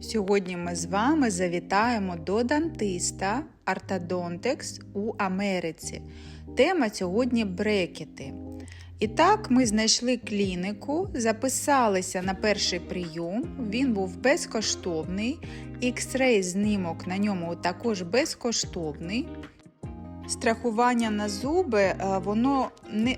Сьогодні ми з вами завітаємо до дантиста Артодонтекс у Америці. Тема сьогодні брекети. І так, ми знайшли клініку, записалися на перший прийом. Він був безкоштовний. X-ray знімок на ньому також безкоштовний. Страхування на зуби е, воно не, е,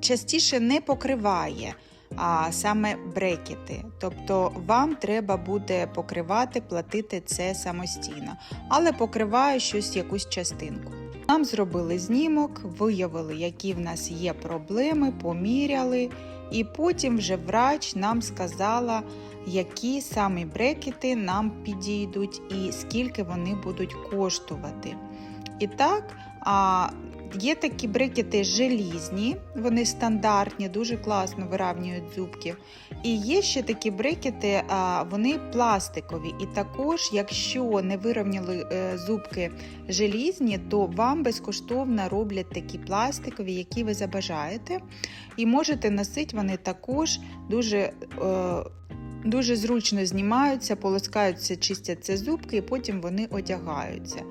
частіше не покриває а саме брекети. Тобто вам треба буде покривати, платити це самостійно, але покриває щось якусь частинку. Нам зробили знімок, виявили, які в нас є проблеми, поміряли, і потім вже врач нам сказала, які саме брекети нам підійдуть і скільки вони будуть коштувати. І так, а, є такі брекети желізні, вони стандартні, дуже класно виравнюють зубки. І є ще такі брекети, а, вони пластикові. І також, якщо не вирівняли е, зубки желізні, то вам безкоштовно роблять такі пластикові, які ви забажаєте. І можете носити вони також дуже. Дуже зручно знімаються, полоскаються, чистяться зубки, і потім вони одягаються.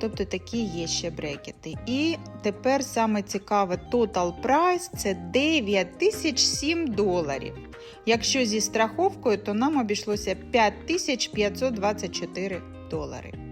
Тобто такі є ще брекети. І тепер саме цікаве total price це 9007 доларів. Якщо зі страховкою, то нам обійшлося 5524 долари.